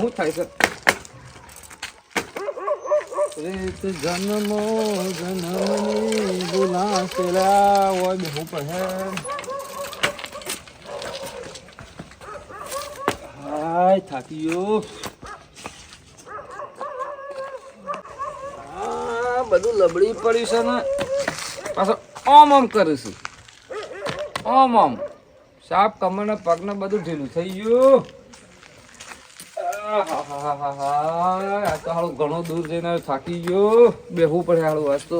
શું થાય છે? રેત જન્મો, જન્મની ભૂલાશેલા ઓય હું પડે હાય થાકી ગયો બધું લબડી પડ્યું છે ને. પાછો ઓમ ઓમ કરું છું. ઓમ ઓમ. સાપ કમરના પગને બધું ઢીલું થઈ ગયું. આ તો હાલું ઘણું દૂર જઈને થાકી ગયો. બેહવું પડે હાલું આજ તો.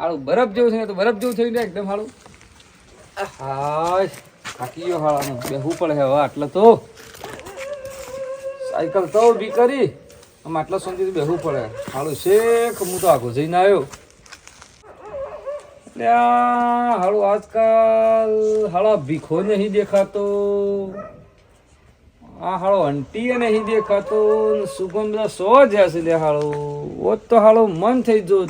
હાલું બરફ જેવું ને તો બરફ જેવું થઈ ને એકદમ હાલું હાય થાકી ગયો હાળાનું. બેહવું પડે હવે આટલે તો. સાયકલ તો ઊભી કરી. આમ આટલા સુધી બેહવું પડે. હાલું, શેખ, હું તો આખો જઈને આવ્યો. એટલે હાલું, આજકાલ હાળા ભીખો નહીં દેખાતો. આ હાળો અંટીએ નહીં દેખાતો. સુગમ બધા સો જશે લે હાળો ઓત તો હાળો મન થઈ જો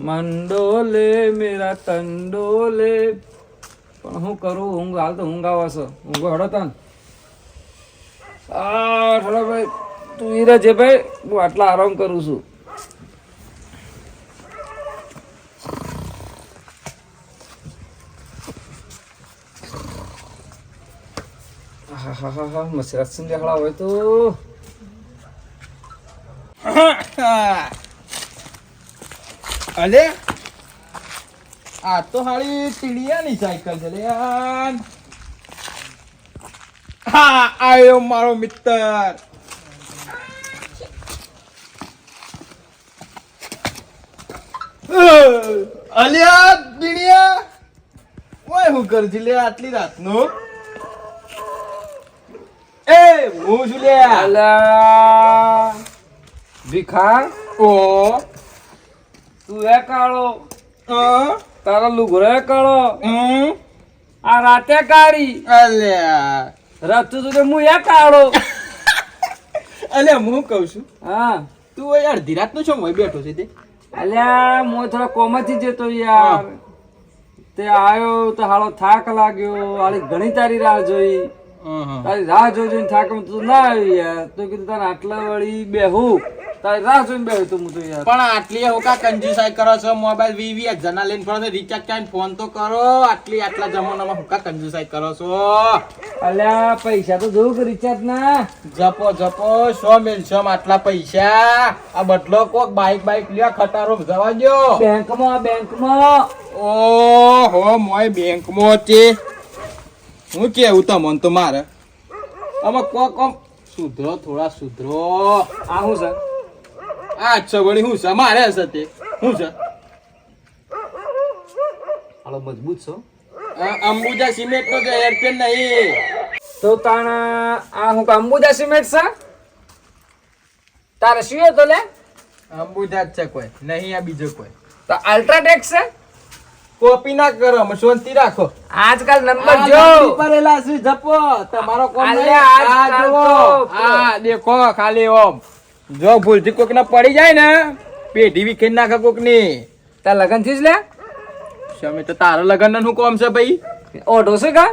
મંડોલે, મેરા તંડોલે. પણ હું કરું? ઊંઘ, હાલ તો ઊંઘ આવે ઊંઘો હડો તન. આ હડો ભાઈ તું ઈ છે ભાઈ, હું આટલા આરામ કરું છું. સંધ્યાળા હોય તો. અલે, આ તો સાયકલ છે હા, આયો મારો મિત્ર. અલ્યા ટીડિયા ઓય હું કરજી લે આટલી રાતનું. એ હું છું લે અલા ભીખા? ઓ. તું એ કાળો? તારો લુગરો એ કાળો? આ રાતે કાળી. અલ્યા. રાતું તું હું એ કાળો? અલ્યા હું કહું છું. હા. તું યાર ધીરાતનું છો મોય બેઠો છે તે. અલ્યા હું થોડા કોમાથી જતો યાર. તે આવ્યો તો હાલો થાક લાગ્યો. હાલી ઘણી તારી રાહ જોઈ. તારી રાહ જોઈ જોઈને થાક તું ના આવી યાર. તો કીધું તારે આટલા વળી બેહું. તારી રાહ જોઈને બેહું તું હું તો યાર. પણ આટલી હોકા કંજુસાઈ કરો છો? મોબાઈલ વી વી જણા લઈને ફરો રિચાર્જ કરીને ફોન તો કરો. આટલી આટલા જમાનામાં હોકા કંજુસાઈ કરો છો? અલ્યા પૈસા તો જોઉં કે રિચાર્જ ના? જપો જપો. સો મિલ છો આટલા પૈસા. આ બદલો કોક બાઈક બાઈક લ્યો ખટારો જવા દો બેંકમાં બેંકમાં. ઓહો મોય બેંકમાં છે. હું કેવું તમને તો મારે? આમાં કોક સુધરો થોડા સુધરો. આ હું છે? આ છે વળી છે? મારે હશે તે. હું છે? હાલો મજબૂત છો? અંબુજા સિમેન્ટ નો જે એરપેન નહીં તો તાણા આ હું અંબુજા સિમેન્ટ છે? તારે શું હતો લે? અંબુજા જ છે કોઈ નહીં આ બીજો કોઈ. તો અલ્ટ્રાટેક છે? કોપી ના કરો શાંતિ રાખો. આજકાલ નંબર જો. પરેલા શું જપો. તમારો કોણ આ દેખો ખાલી ઓમ. જો ભૂલથી કોક ના પડી જાય ને પેઢી વિખેર નાખે કોકની તાર લગનથી જ લે શમે તો તારા લગન ને શું કોમ છે ભાઈ? ઓઢો છે કા?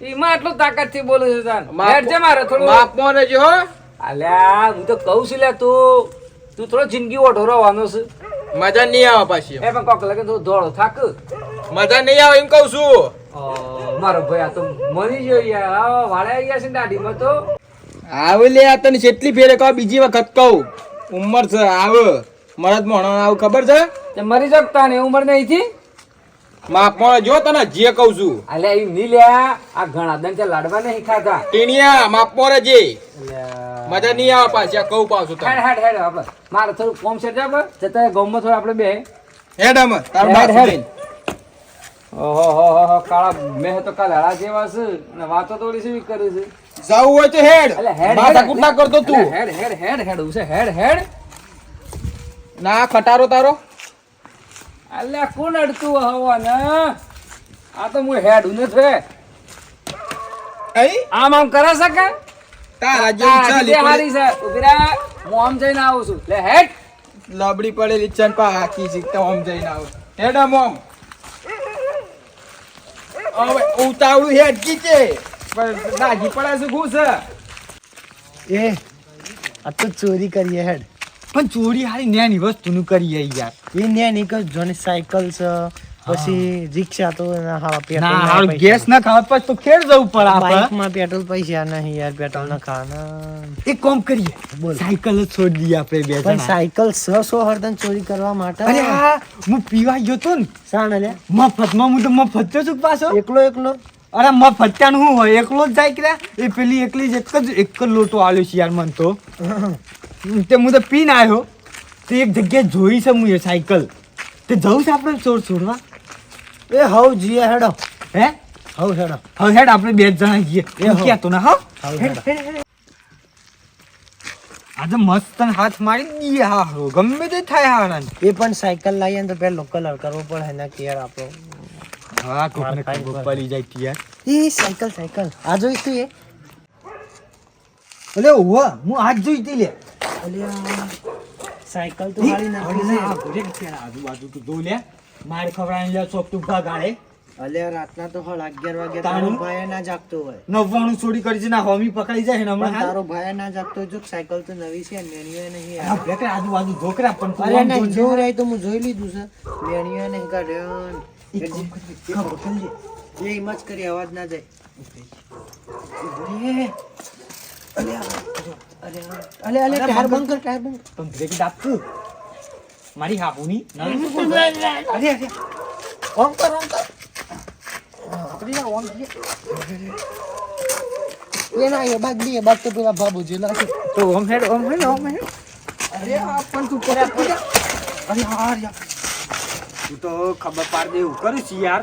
એમાં આટલું તાકાતથી બોલું છું તાન. બેઠ છે મારે થોડું. માપમાં રહેજો હો. અલ્યા હું તો કહું છું લે તું તું થોડો જિંદગી ઓઢો રહેવાનો છે. મજા નહીં આવે પાછી. એ પણ કોક લગન તો દોડો થાક. મજા નહીં આવે એમ કહું છું. મારો ભાઈ આ તો મરી ગયો યાર. વાળા આવી ગયા છે દાઢીમાં તો. આવે લે આ તને જેટલી ફેરે કહો બીજી વખત કહું. ઉંમર છે આવ. મરદ મોણો આવું ખબર છે? તે મરી શકતા ને ઉંમર નહીં થી? માપમાં જો તને જે કહું છું. અલે એમ ની લ્યા આ ઘણા દન લાડવા નહીં ખાતા ટીણિયા માફ મોરે જે. મજા નહીં આવે પાછી કહું પાછું હેડ હેડ હેડ આપણે મારે થોડું કોમ છે આપણે જતા ગામમાં થોડું આપણે બે. હેડ આમાં તાર હેડ, હેડ. ઓહો હો હો કાળા મેં તો કાલ હળા જેવા છે ને વાતો થોડી શું કરે છે. જાવું હોય તો હેડ. માથા ના કરતો તું. હેડ હેડ હેડ હેડ ઉસે હેડ હેડ. ના ખટારો તારો. અલ્યા કોણ અડતું હવાને? આ તો હું હેડ ઉને છે. અહીં આમ આમ કરે છે કે? તારા જેવું ચાલી હારી છે. ઊભી હું આમ જઈને આવું છું. લે હેડ. લબડી પડેલી ચંપા હાકી શીખતા ઓમ જઈને આવ. હેડા મોમ હવે ઉતાવળું હેડ કીચે પણ દાગી પડે છે ખુશ એ આ તો ચોરી કરીએ હેડ. પણ ચોરી હારી નેની વસ્તુનું કરીએ યાર. એ નેની કે જોને સાયકલ છે પછી રિક્ષા તો ના હાવા પેટ્રોલ ના ના ગેસ ના ખાવા પછી તો ખેડ જવું પડે આપણે. બાઇકમાં પેટ્રોલ પૈસા નહીં યાર પેટ્રોલ ના ખાવાના. એક કામ કરીએ બોલ. સાયકલ જ છોડી દઈએ આપણે બે પણ સાયકલ સ સો હરદન ચોરી કરવા માટે અરે હા હું પીવા ગયો તો ને. સાણ લે. મફતમાં હું તો મફત જ છું પાછો. એકલો એકલો? અરે મફત્યાનું શું હોય? એકલો જ જાય કે એ પેલી એકલી જ એક જ એક જ લોટો આવ્યો છે યાર મન તો. તે હું તો પીને આવ્યો તે એક જગ્યાએ જોઈ છે હું એ સાયકલ. તે જવું છે આપણે ચોર છોડવા? એ હવ જીએ હેડો. હે? હવ હેડો. હવે હેડ આપણે બે જણા જઈએ એ ક્યાં તો ના હા? હવ આજે મસ્ત હાથ મારી દઈએ હા હો. ગમે તે થાય હા એ પણ સાયકલ લાવીએ તો પેલા લોકલ કરવો પડે એના કેર આપણો હા કોકને માર ખબર પડી જાય યાર એ સાયકલ સાયકલ. આ જોઈશું એ? અલે ઓવા હું આજ જોઈ તી લે. અલ્યા સાયકલ તો ઈ, હારી અરે આ ઘરે જ આજુબાજુ તું જો લે. માર ખવડાવીને લે ચોક તું ગાડે અલે રાતના તો હળ અગિયાર વાગે તાણું? તારો ભાઈ ના જાગતો હોય. નવ્વાણું છોડી કરી ના હોમી પકડી જાય ને હમણાં. તારો ભાઈ ના જાગતો જો સાયકલ તો નવી છે મેન્યુએ નહીં આ. બેટા આજુબાજુ ઢોકરા પણ તું અરે નહીં જોઈને રહે તો હું જોઈ લીધું છે. મેન્યુએ નહીં કાઢ્યો. ઈ કામ કરજે, કામ કરજે. એ એમ જ કરી અવાજ ના જાય. અરે, અલ્યા, અરે, અલે, અલે, અરે, ટાયર બંધ બંધ કર, ટાયર બંધ કર. પણ બ્રેક આપતું મારી હાબુની અરે અરે ઓમ કર, ઓમ કર. પકડી જા, ઓમ થઈ. એ ના, એ બાગ બી, એ બાગ તો પેલા બાબુજી લાગે. તો ઓમ હેડ ઓમ હેડ ઓમ હેડ. અરે આ પણ તું કરે. અરે યાર યાર તું તો ખબર પાડ દે એવું કરું છું યાર.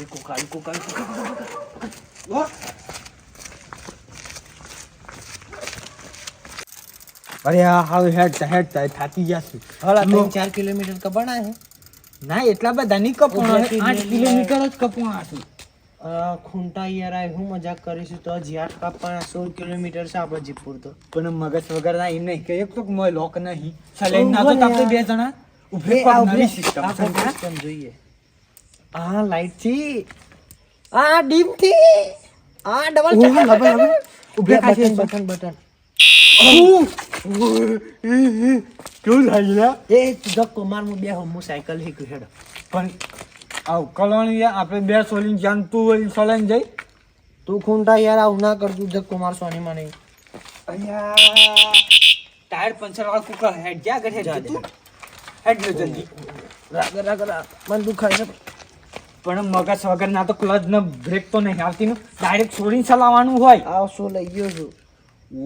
એ કોકાઈ. ઓ! અરે આ હવે હેડતા હેડ થાકી જશે હલા, લો. ત્રણ ચાર કિલોમીટર કપડા હે. ના એટલા બધા નહીં કપણ આઠ કિલોમીટર જ કપણ છે. ખૂંટા યાર આ હું મજાક કરીશું તો આઠ કાપવાના સોળ કિલોમીટર છે આપણે જીપુર તો પણ મગજ વગર ના એમ નહીં કે એક તો મોય લોક નહીં. સલાઈન ના તો આપણે બે જણા. ઉભે આ નવી. સિસ્ટમ આ જોઈએ આ લાઈટથી આ ડીમથી આ ડબલ લબે. ઉભરે કાઢી બટન બટન કેવું થાય લ્યા એ ધક્કો માર હું બે હું સાયકલ શીખું હેડો પણ આવ કલોણી આપણે બે સોલીન જાન તું વળી જઈ તું ખૂંટા યાર આવું ના કરતું ધક્કો માર સોની મને અહીંયા ટાયર પંચર વાળો કુકર હેડ જા ગઢે તું હેડ લે જલ્દી. રાગ રાગ રાગ. મને દુખાય છે. પણ મગજ વગર ના તો ક્લચ ને બ્રેક તો નહીં આવતી ને. ડાયરેક્ટ છોડીને ચલાવવાનું હોય. આ શું લઈ ગયો છું?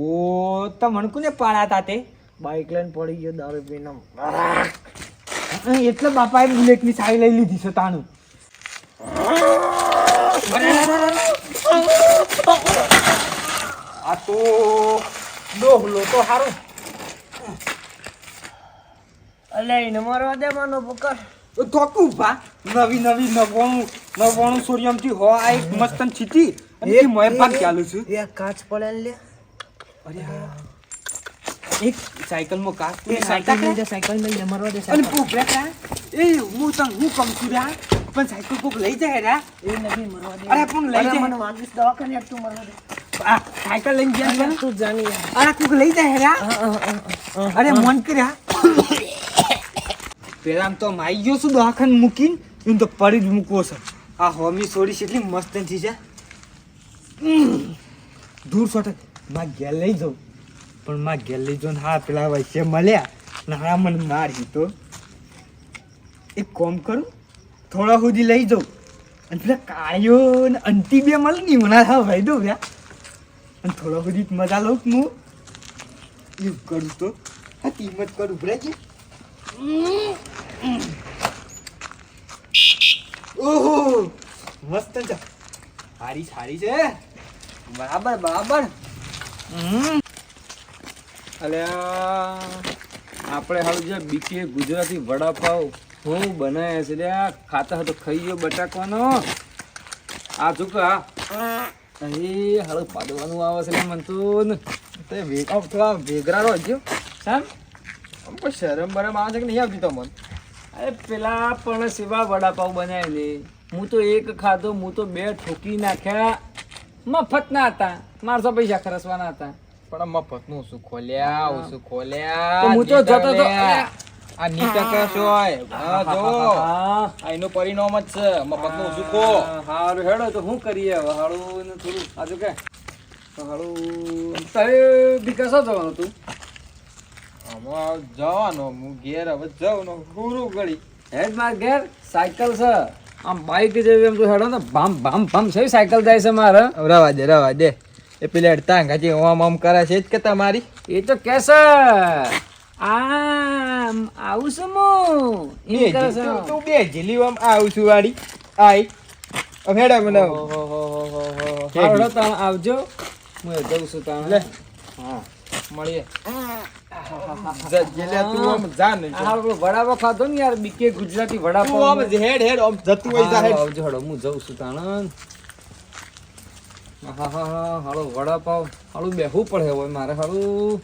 ઓ તો ને કોને પાડાતા તે. બાઇક લઈને પડી ગયો દારૂ પીને. એટલે બાપાએ બુલેટની સાઈ લઈ લીધી છે તાનું આ તો ડોહલો તો હારો. અલે એને મારવા દે માનો પકડ થોકું ભા નવી નવી નવાણું નવાણું સોરિયમથી હો આ એક મસ્તન છીટી અને એ મોય ભાગ ચાલુ છું? એ કાચ પડે લે. અરે એક સાયકલમાં કાચ એ સાયકલ લઈ જા સાયકલ લઈ જા મારવા દે અને સાયકલ. પોપડા કા એ હું હું કમ છું રા પણ સાયકલ કોક લઈ જાય રા. એ નવી મરવા દે અરે પણ લઈ જાય? મને વાગીશ દવાખાને તું મારવા દે. આ સાયકલ લઈને ગયા તું જાની અરે કોક લઈ જાય રા. અરે મન કર્યા. પેલા તો માઈ ગયો છું દવાખાન મૂકીને, એમ તો પડી જ મૂકવો છે. આ હોમી સોડી છે એટલી મસ્ત થઈ છે. દૂર સોટે માં ઘેર લઈ જાઉં. પણ માં ઘેર લઈ જાઉં હા, પેલા વૈસે મળ્યા ને હા મને મારી તો એક કોમ કરું, થોડા સુધી લઈ જાઉં. અને પેલા કાળીઓ ને અંતિ બે મળે ને મને હા ભાઈ દઉં રહ્યા અને થોડા સુધી મજા લઉં હું. એવું કરું તો. હા કિંમત કરું. ભરે છે. ઓહો, મસ્ત છે. સારી સારી છે. બરાબર બરાબર. અલે આપણે હાલ જે બીકે ગુજરાતી વડાપાવ હું બનાવ્યા છે. લે ખાતા હતો, ખાઈ ગયો બટાકવાનો આ શું કે અહીં હાલ પાડવાનું આવે છે, મન તો. તે વેગ થોડા વેગરા રહો જો સામ આમ કોઈ શરમ બરમ આવે છે કે નહીં આવતી તમને અરે પેલા પણ સેવા વડાપાવ બનાવેલી હું તો એક ખાધો હું તો બે ઠોકી નાખ્યા. મફત ના હતા. મારસો પૈસા ખર્ચવાના હતા. પણ મફતનું શું ખોલ્યા? ઓછું ખોલ્યા? હું તો જતો તો. આ શું હોય. જો. હા આ એનું પરિણામ જ છે. મફતનું ઓછું ખો હારું. હેડો તો શું કરીએ હવે? હારું થોડું. આજુ કે. હારું તારે વિકાસ જવાનું તું આમાં જવાનો હું ઘેર હવે જાઉં ને ગુરુ ગળી હેડ માર ઘેર સાયકલ છે. આમ બાઈક જેવી એમ તો હેડો ને ભામ ભામ ભામ છે સાયકલ જાય છે મારે. રવા દે રવા દે. એ પેલી અડતા અંગાજી ઓમ ઓમ કરે છે જ કે તમારી? એ તો કે છે. આમ આવું છું હું. એ એમ કરે છે. તું- બે જીલી આમ આવું છું વાળી આઈ હવે હેડા મને હો હેડો તમે આવજો. હું જઉં છું તમે લે. હા મળીએ. જા- તું આમ જા ને આ વડાપાવ ખાધો ને યાર બીકે ગુજરાતી તું આમ વડાપાવ હેડ હેડ આમ જતું હોય જા હેડ. આવજો હેડો હું જઉં છું તાણન હા હા હા હાલો વડાપાવ. હાલું બેહવું પડે હવે મારે હાલું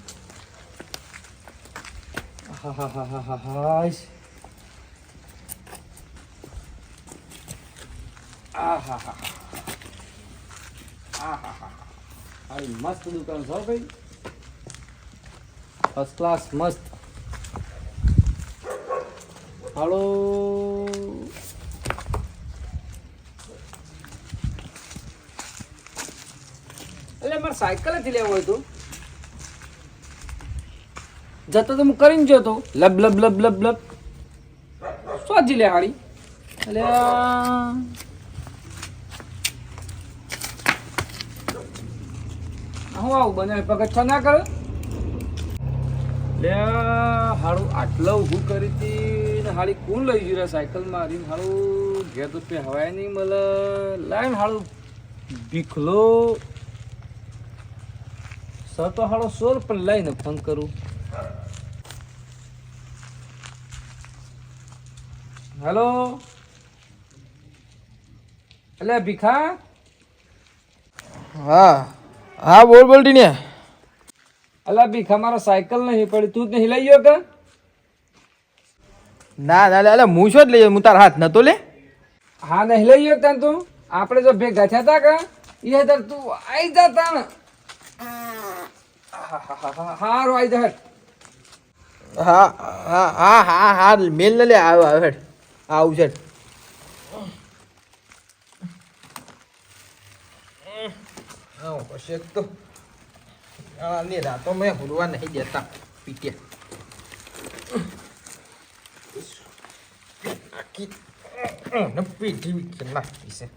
હા હા હા હા હા હા આ હા હા આ હા હા. હારી મસ્ત દુકાન છો ભાઈ. ફર્સ્ટ ક્લાસ મસ્ત હાલો એટલે મારે સાયકલ જ લેવું હોય તો જતો તો હું કરીને ગયો તો. લબ લબ લબ લબ લબ. સ્વાજી લે હાડી એટલે હું આવું બને પગથિયા ના કરે? લે હારું, આટલા ઊભું કરી હતી ને હાળી કોણ લઈ ગયું સાયકલ મારીને હારું. ઘેર તો પે હવાય નહીં મળે. લાઈન હારું. બીખલો સર તો હાળો સોર પણ લઈને ફોન કરું. હેલો? એટલે ભીખા? હા. હા, બોલ બોલ ટીને અલા ભીખા મારો સાયકલ નહીં પડી તું જ નહીં લઈ ગયો કે? ના ના લે હું શું જ લઈ હું તારા હાથ નતો લે. હા નહીં લઈ ગયો તને તું? આપણે જો ભેગા થયા તા કે? એ તાર તું આવી જા તાણ. હારું આવી જા. હા હા હા હા હા મેલ ન લે આવ આવ હેડ. આવું છે. હા પછી તો. આ ને રાતો મેં હુરવા નહીં દેતા પીકે આખી ને પીઠી વિકે ના પીસે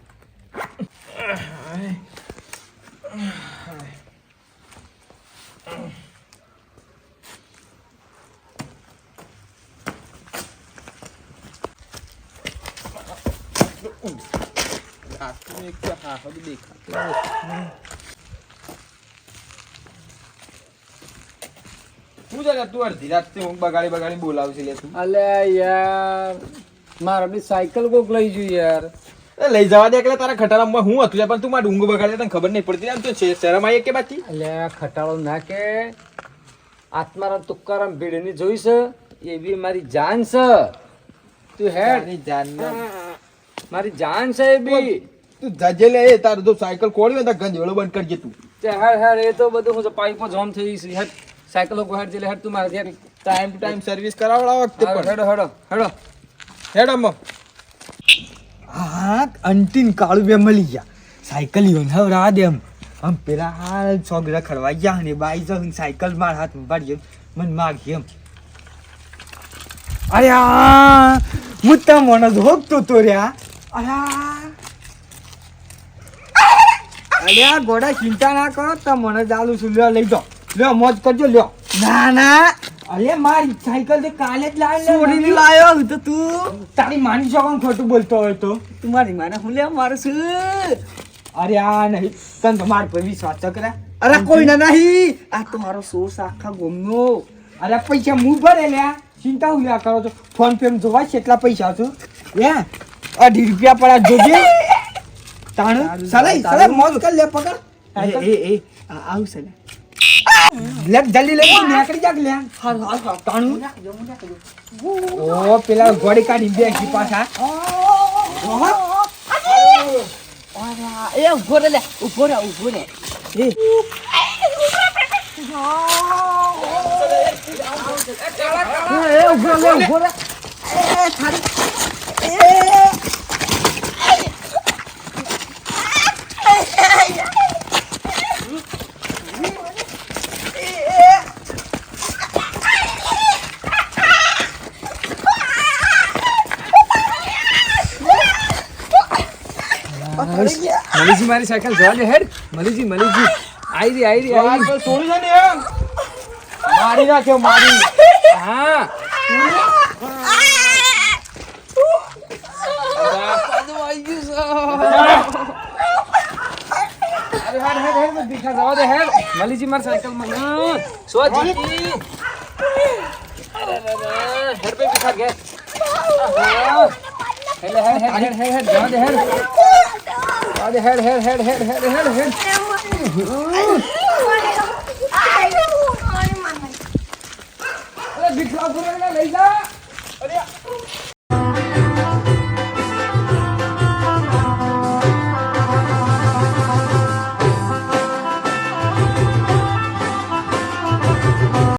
રાતનું એક તો હા હવે દેખાતું છે તું અડધી રાતે ઊંઘ બગાડી બગાડી બોલાવશે લે તું. અલ્યા યાર મારે બી સાયકલ કોક લઈ જુ યાર. એ લઈ જવા દે એટલે તારા ખટારામાં હું હતું પણ તું મારી ઊંઘ બગાડે તને ખબર નહીં પડતી. આમ તો છે શરમ આવી કે બાકી? અલ્યા ખટાળો ના કે આત્મારામ તુકારામ ભીડની જોઈ છે બી મારી જાન છે. તું હેડ. જાન મારી જાન છે એ બી. તું જજે લે એ તારું તો સાયકલ ખોલ્યું તો ગંજ વેળો બંધ કરજે તું. તે હેડ હેડ એ તો બધું હું પાઇપો જોમ થઈ જઈશ હેડ. સાયકલો કો હેડ જેલે હેડ તું મારે ઘેર ટાઈમ ટુ ટાઈમ સર્વિસ કરાવડા વખતે પણ હેડો હેડો હેડો. હેડ અમ્મા હા અંટીન કાળુ બે મળી ગયા. સાયકલ યોન હવે રાહ દે એમ આમ પેલા હાલ છોકરા ખરવા ગયા ને બાઈ જાઉં સાયકલ માર હાથ પાડી મન માગી એમ. અરે આ હું તો મને ધોકતો તો રહ્યા અરે અલ્યા ગોડા ચિંતા ના કરો તો મને ચાલુ છું. લઈ જાઓ. લ્યો મોજ કરજો લ્યો. ના ના. અરે મારી સાયકલ તે કાલે જ લાવી છોડીને લાયો હું તો તું. તારી માની કોણ ખોટું બોલતો હોય તો. તું મારી માને હું લેવા મારું છું? અરે આ નહીં. તને તો માર પર વિશ્વાસ તો કરે. અરે કોઈના નહીં. આ તો મારો સોર્સ આખા ગોમનો. અરે પૈસા હું ભરે લ્યા. ચિંતા હું લ્યા કરો છો? ફોન પે માં જોવા કેટલા પૈસા છું? લે અઢી રૂપિયા પડા જોજે. તાણ. સલાઈ. સલાઈ મોજ કર લે પકડ. એ એ આવું ને. લે જલ્દી લે નીકળી જા લે. હારું હારું તાણું. ઓ પેલા ગોડી કાઢી બે કી પાછા. એ ઊભો રે લે. ઊભો રે ઊભો રે. એ. એ ઊભો રે ઊભો રે. એ થારી મલીજી મારી સાયકલ જોવા દે હેડ મલીજી મલીજી આઈ રી આઈ રી આ આઈ તો છોડી દે ને એમ મારી નાખ્યો મારી હા અરે હેડ હેડ હેડ દીખા જવા દે હેડ મલીજી મારી સાયકલમાં ના સો જીતી અરે અરે અરે હેડ પે દીખા ગે હેડ હેડ હેડ હેડ હેડ હેડ જવા દે હેડ દે હેડ હેડ હેડ હેડ હેડ હેડ હેડ અરે દીખા ઉપર લઈ